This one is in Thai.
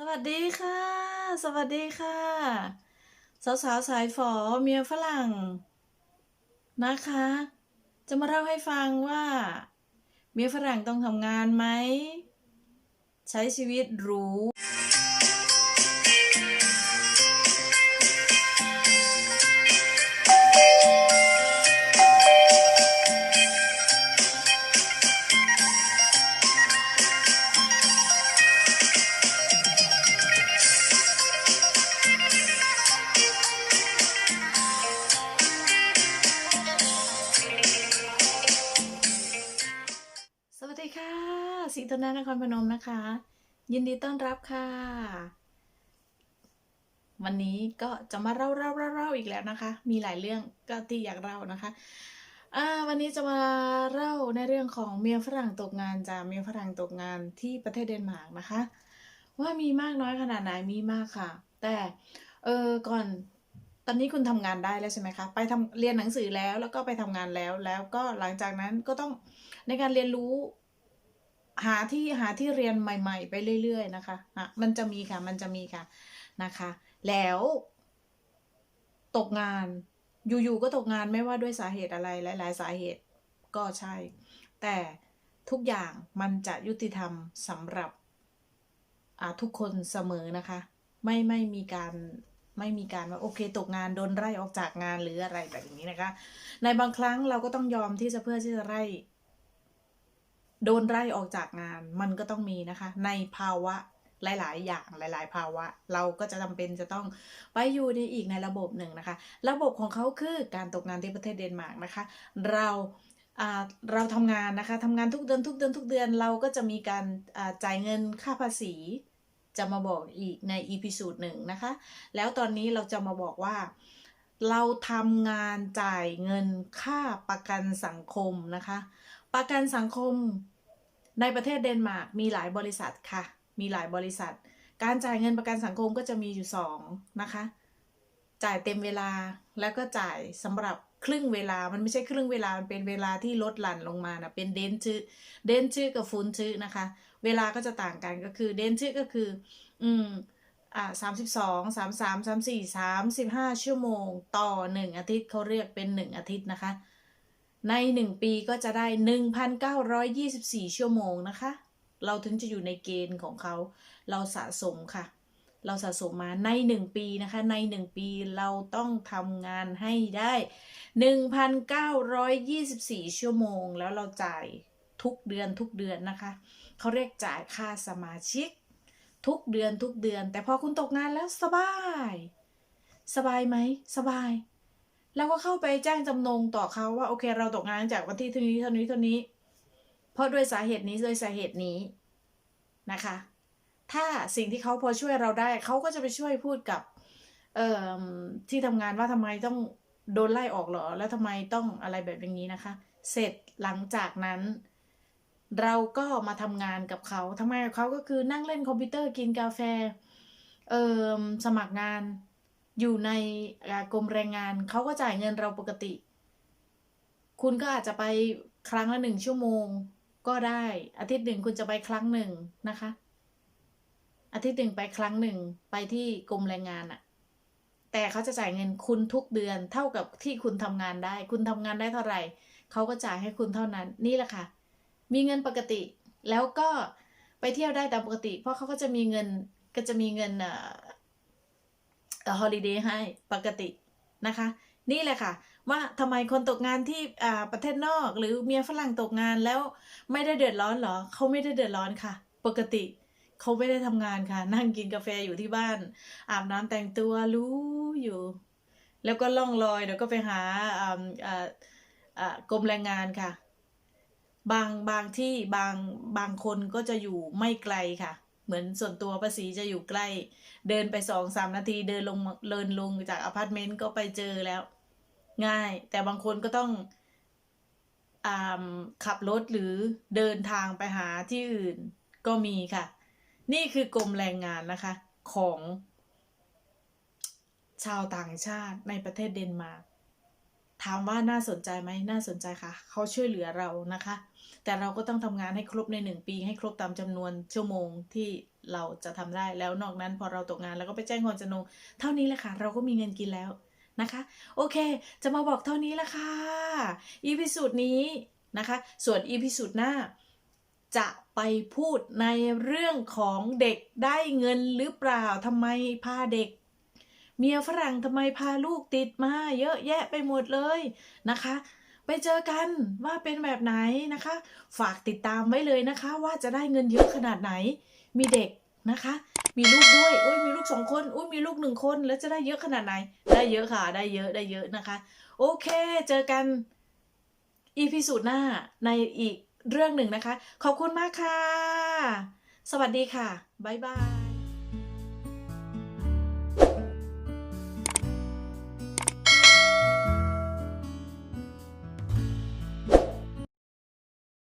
สวัสดีค่ะ สวัสดีค่ะ สาวสาวๆสายฝอเมียฝรั่ง นะคะ จะมาเล่าให้ฟังว่า เมียฝรั่งต้องทำงานไหม ใช้ชีวิตหรู ตนานครพนมนะคะ ยินดีต้อนรับค่ะ วันนี้ก็จะมาเล่าเล่าเล่าเล่าอีกแล้วนะคะ มีหลายเรื่องก็ที่อยากเล่านะคะอ่าวันนี้จะมาเล่าในเรื่องของเมียฝรั่งตกงานจ้ะเมียฝรั่งตกงานที่ประเทศเดนมาร์กนะคะ ว่ามีมากน้อยขนาดไหนมีมากค่ะ แต่เออก่อนตอนนี้คุณทำงานได้แล้วใช่ไหมคะ ไปทำเรียนหนังสือแล้วแล้วก็ไปทำงานแล้วแล้วก็หลังจากนั้นก็ต้องในการเรียนรู้ หาที่หาที่เรียนใหม่ ๆ ไปเรื่อย ๆ นะคะอะมันจะมีค่ะมันจะมีค่ะนะคะ แล้วตกงานอยู่ๆก็ตกงานไม่ว่าด้วยสาเหตุอะไรหลาย ๆ สาเหตุก็ใช่ แต่ทุกอย่างมันจะยุติธรรมสำหรับทุกคนเสมอนะคะ ไม่ไม่มีการไม่มีการว่าโอเคตกงานโดนไล่ออกจากงานหรืออะไรแบบนี้นะคะ ในบางครั้งเราก็ต้องยอมที่จะเพื่อที่จะไล่ โดนไล่ออกจากงานมันก็ต้องมีนะคะ ในภาวะหลาย ๆ อย่างหลาย ๆ ภาวะ เราก็จะจำเป็นจะต้องไปอยู่ในอีกในระบบหนึ่งนะคะ ระบบของเขาคือการตกงานที่ประเทศเดนมาร์กนะคะ เราเราทำงานนะคะทำงานทุกเดือนทุกเดือนทุกเดือนเราก็จะมีการจ่ายเงินค่าภาษี จะมาบอกอีกในอีพิสูดหนึ่งนะคะ แล้วตอนนี้เราจะมาบอกว่า เราทำงานจ่ายเงินค่าประกันสังคมนะคะ ประกันสังคมในประเทศเดนมาร์กมีหลายบริษัทค่ะ มีหลายบริษัท การจ่ายเงินประกันสังคมก็จะมีอยู่สองนะคะ จ่ายเต็มเวลาแล้วก็จ่ายสำหรับครึ่งเวลา มันไม่ใช่ครึ่งเวลา มันเป็นเวลาที่ลดหลั่นลงมานะเป็นเดนชื่อเดนชื่อกับฟูนชื่อนะคะ เวลาก็จะต่างกันก็คือเดนชื่อก็คือ อืมอ่าสามสิบสองสามสามสามสี่สามสิบห้าชั่วโมง ต่อหนึ่งอาทิตย์เขาเรียกเป็นหนึ่งอาทิตย์นะคะ ในหนึ่งปีก็จะได้หนึ่งพันเก้าร้อยยี่สิบสี่ชั่วโมงนะคะ เราถึงจะอยู่ในเกณฑ์ของเขา เราสะสมค่ะ เราสะสมมาในหนึ่งปีนะคะ ในหนึ่งปีเราต้องทำงานให้ได้หนึ่งพันเก้าร้อยยี่สิบสี่ชั่วโมง แล้วเราจ่ายทุกเดือนทุกเดือนนะคะ เขาเรียกจ่ายค่าสมาชิก ทุกเดือนทุกเดือน แต่พอคุณตกงานแล้วสบาย สบายไหม สบาย แล้วก็เข้าไปแจ้งจำนงต่อเขาว่าโอเค เราตกงานจากวันที่เท่านี้เท่านี้เท่านี้ เพราะด้วยสาเหตุนี้ด้วยสาเหตุนี้นะคะ ถ้าสิ่งที่เขาพอช่วยเราได้เขาก็จะไปช่วยพูดกับเอ่อที่ทำงานว่าทำไมต้องโดนไล่ออกเหรอ แล้วทำไมต้องอะไรแบบอย่างนี้นะคะ เสร็จหลังจากนั้น เราก็มาทำงานกับเขาทำงานกับเขาก็คือนั่งเล่นคอมพิวเตอร์กินกาแฟเอสมัครงาน อยู่ในกรมแรงงานเขาก็จ่ายเงินเราปกติ คุณก็อาจจะไปครั้งละหนึ่งชั่วโมงก็ได้อาทิตย์หนึ่งคุณจะไปครั้งหนึ่งนะคะ อาทิตย์หนึ่งไปครั้งหนึ่งไปที่กรมแรงงานอะแต่เขาจะจ่ายเงินคุณทุกเดือนเท่ากับที่คุณทำงานได้ คุณทำงานได้เท่าไหร่เขาก็จ่ายให้คุณเท่านั้นนี่แหละค่ะ มีเงินปกติแล้วก็ไปเที่ยวได้ตามปกติ เพราะเขาก็จะมีเงินก็จะมีเงิน เอ่ฮอลิเดย์ให้ปกตินะคะ นี่แหละค่ะ ว่าทำไมคนตกงานที่ประเทศนอกหรือเมียฝรั่งตกงานแล้วไม่ได้เดือดร้อนหรอเขาไม่ได้เดือดร้อนค่ะ ปกติเขาไม่ได้ทำงานค่ะ นั่งกินกาแฟอยู่ที่บ้าน อาบน้ำแต่งตัวรู้อยู่ แล้วก็ล่องลอยเดี๋ยวก็ไปหากรมแรงงานค่ะ บางบางที่บางบางคนก็จะอยู่ไม่ไกลค่ะ เหมือนส่วนตัวภาษีจะอยู่ใกล้ เดินไปสองสามนาทีเดินลงเดินลงจากอพาร์ตเมนต์ก็ไปเจอแล้ว ง่าย แต่บางคนก็ต้องอขับรถหรือเดินทางไปหาที่อื่นก็มีค่ะ นี่คือกรมแรงงานนะคะ ของชาวต่างชาติในประเทศเดนมาร์ก ถามว่าน่าสนใจไหมน่าสนใจค่ะ เขาช่วยเหลือเรานะคะ แต่เราก็ต้องทำงานให้ครบในหนึ่งปี ให้ครบตามจำนวนชั่วโมงที่เราจะทำได้แล้วนอกนั้นพอเราตกงานเราก็ไปแจ้งความจำนงเท่านี้แหละค่ะ เราก็มีเงินกินแล้วนะคะ โอเค จะมาบอกเท่านี้ละค่ะอีพิสูจน์นี้นะคะ ส่วนอีพิสูจน์หน้าจะไปพูดในเรื่องของเด็กได้เงินหรือเปล่าทำไมพาเด็ก เมียฝรั่งทำไมพาลูกติดมาเยอะแยะไปหมดเลยนะคะ ไปเจอกันว่าเป็นแบบไหนนะคะ ฝากติดตามไว้เลยนะคะ ว่าจะได้เงินเยอะขนาดไหน มีเด็กนะคะ มีลูกด้วยอุ้ยมีลูกสองคนอุ้ยมีลูกหนึ่งคนแล้วจะได้เยอะขนาดไหน ได้เยอะค่ะ ได้เยอะได้เยอะนะคะ โอเค เจอกันอีพีสูตรหน้าในอีกเรื่องหนึ่งนะคะ ขอบคุณมากค่ะ สวัสดีค่ะ บ๊ายบาย